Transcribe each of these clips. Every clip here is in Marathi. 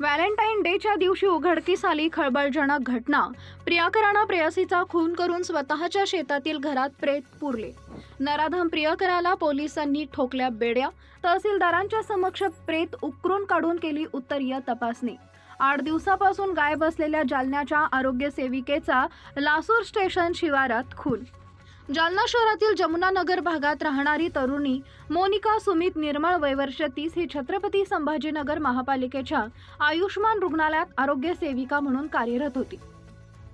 व्हॅलेंटाईन डेच्या दिवशी उघडकीस आली खळबळजनक घटना. प्रियकरानं प्रेयसीचा खून करून स्वतःच्या शेतातील घरात प्रेत पुरले. नराधम प्रियकराला पोलिसांनी ठोकल्या बेड्या. तहसीलदारांच्या समक्ष प्रेत उकरून काढून केली उत्तरीय तपासणी. आठ दिवसापासून गायब असलेल्या जालन्याच्या आरोग्य सेविकेचा लासूर स्टेशन शिवारात खून. जालना शहरातील जमुनानगर भागात राहणारी तरुणी मोनिका सुमित निर्मळ वयवर्ष तीस ही छत्रपती संभाजीनगर महापालिकेच्या आयुष्मान रुग्णालयात आरोग्य सेविका म्हणून कार्यरत होती.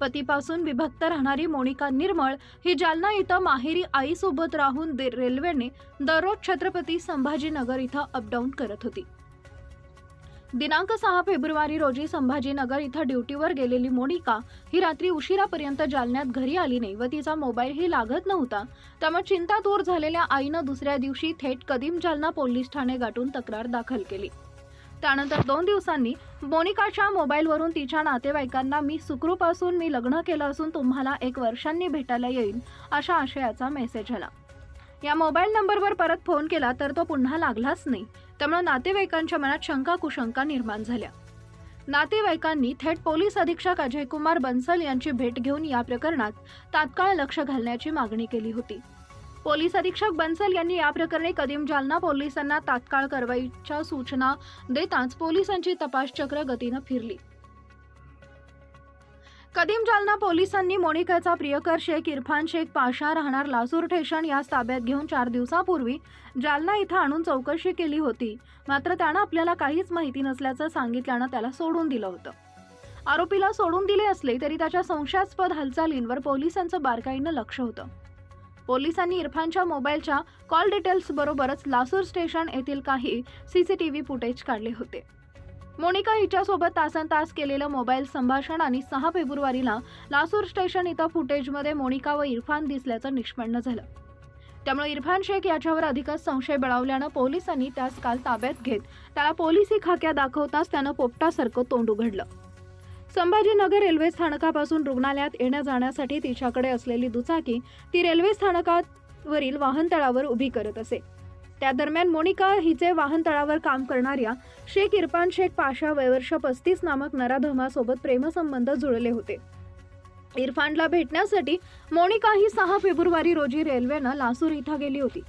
पतीपासून विभक्त राहणारी मोनिका निर्मळ ही जालना इथं माहेरी आईसोबत राहून दे- रेल्वेने दररोज छत्रपती संभाजीनगर इथं अपडाऊन करत होती. दिनांक सहा फेब्रुवारी रोजी संभाजीनगर इथं ड्युटीवर गेलेली मोनिका ही रात्री उशिरापर्यंत जालन्यात घरी आली नाही व तिचा मोबाईलही लागत नव्हता. त्यामुळे चिंता दूर झालेल्या आईनं दुसऱ्या दिवशी थेट कदीम जालना पोलीस ठाणे गाठून तक्रार दाखल केली. त्यानंतर दोन दिवसांनी मोनिकाच्या मोबाईलवरून तिच्या नातेवाईकांना मी सुखरूप असून मी लग्न केलं असून तुम्हाला एक वर्षांनी भेटायला येईल अशा आशयाचा मेसेज आला. या मोबाईल नंबरवर परत फोन केला तर तो पुन्हा लागलाच नाही. त्यामुळे नातेवाईकांच्या मनात शंका कुशंका निर्माण झाल्या. नातेवाईकांनी थेट पोलीस अधीक्षक अजयकुमार बन्सल यांची भेट घेऊन या प्रकरणात तात्काळ लक्ष घालण्याची मागणी केली होती. पोलीस अधीक्षक बन्सल यांनी या प्रकरणी कदीम जालना पोलिसांना तात्काळ कारवाईच्या सूचना देताच पोलिसांची तपास चक्र गतीनं फिरली. कदीम जालना पोलिसांनी मोनिकाचा प्रियकर शेख इरफान शेख पाशा राहणार लासूर ठेषण यास ताब्यात घेऊन चार दिवसापूर्वी जालना इथं आणून चौकशी केली होती. मात्र त्यानं आपल्याला काहीच माहिती नसल्याचं सांगितल्यानं त्याला सोडून दिलं होतं. आरोपीला सोडून दिले असले तरी त्याच्या संशयास्पद हालचालींवर पोलिसांचं बारकाईनं लक्ष होतं. पोलिसांनी इरफानच्या मोबाईलच्या कॉल डिटेल्स बरोबरच लासूर स्टेशन येथील काही सीसीटीव्ही फुटेज काढले होते. मोनिका हिच्यासोबत तासन तास केलेलं मोबाईल संभाषण आणि सहा फेब्रुवारीला लासूर स्टेशन इथं फुटेजमध्ये मोनिका व इरफान दिसल्याचं निष्पन्न झालं. त्यामुळे इरफान शेख याच्यावर अधिकच संशय बळावल्यानं पोलिसांनी त्यास काल ताब्यात घेत त्याला पोलिसी खाक्या दाखवताच त्यानं पोपटासारखं तोंड उघडलं. संभाजीनगर रेल्वे स्थानकापासून रुग्णालयात येण्या जाण्यासाठी तिच्याकडे असलेली दुचाकी ती रेल्वे स्थानकावरील वाहनतळावर उभी करत असे. त्या दरम्यान मोनिका हिचे वाहनतळावर काम करणाऱ्या शेख इरफान शेख पाशा वयवर्ष पस्तीस नामक नराधमासोबत प्रेमसंबंध जुळले होते. इरफानला भेटण्यासाठी मोनिका ही सहा फेब्रुवारी रोजी रेल्वेनं लासूर इथं गेली होती.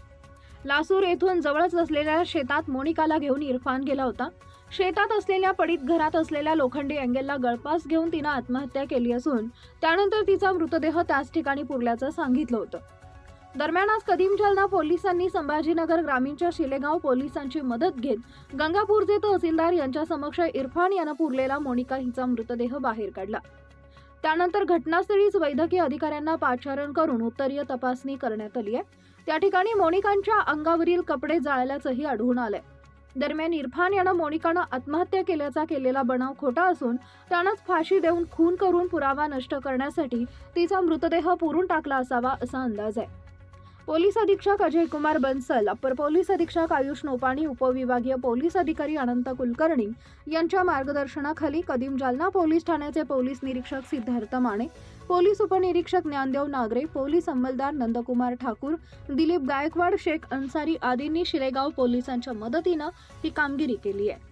लासूर येथून जवळच असलेल्या शेतात मोनिकाला घेऊन इरफान गेला होता. शेतात असलेल्या पडीत घरात असलेल्या लोखंडी अँगेलला गळपास घेऊन तिनं आत्महत्या केली असून त्यानंतर तिचा मृतदेह त्याच ठिकाणी पुरल्याचं सांगितलं होतं. दरम्यान आज कदीम जालना पोलिसांनी संभाजीनगर ग्रामीणच्या शिलेगाव पोलिसांची मदत घेत गंगापूरचे तहसीलदार यांच्या समक्ष इरफान यानं पुरलेला मोनिका हिचा मृतदेह बाहेर काढला. त्यानंतर घटनास्थळीच वैद्यकीय अधिकाऱ्यांना पाचारण करून उत्तरीय तपासणी करण्यात आली आहे. त्या ठिकाणी मोनिकांच्या अंगावरील कपडे जाळल्याचंही आढळून आलंय. दरम्यान इरफान यानं मोनिकानं आत्महत्या केल्याचा केलेला बनाव खोटा असून त्यानंच फाशी देऊन खून करून पुरावा नष्ट करण्यासाठी तिचा मृतदेह पुरून टाकला असावा असा अंदाज आहे. पोलीस अधीक्षक अजय कुमार बन्सल अपर पोलीस अधीक्षक आयुष नोपाणी उपविभागीय पोलीस अधिकारी अनंत कुलकर्णी यांच्या मार्गदर्शनाखाली कदीम जालना पोलीस ठाण्याचे पोलीस निरीक्षक सिद्धार्थ माने पोलीस उपनिरीक्षक ज्ञानदेव नागरे पोलीस अंमलदार नंदकुमार ठाकूर दिलीप गायकवाड शेख अन्सारी आदींनी शिलेगाव पोलिसांच्या मदतीनं ही कामगिरी केली आहे.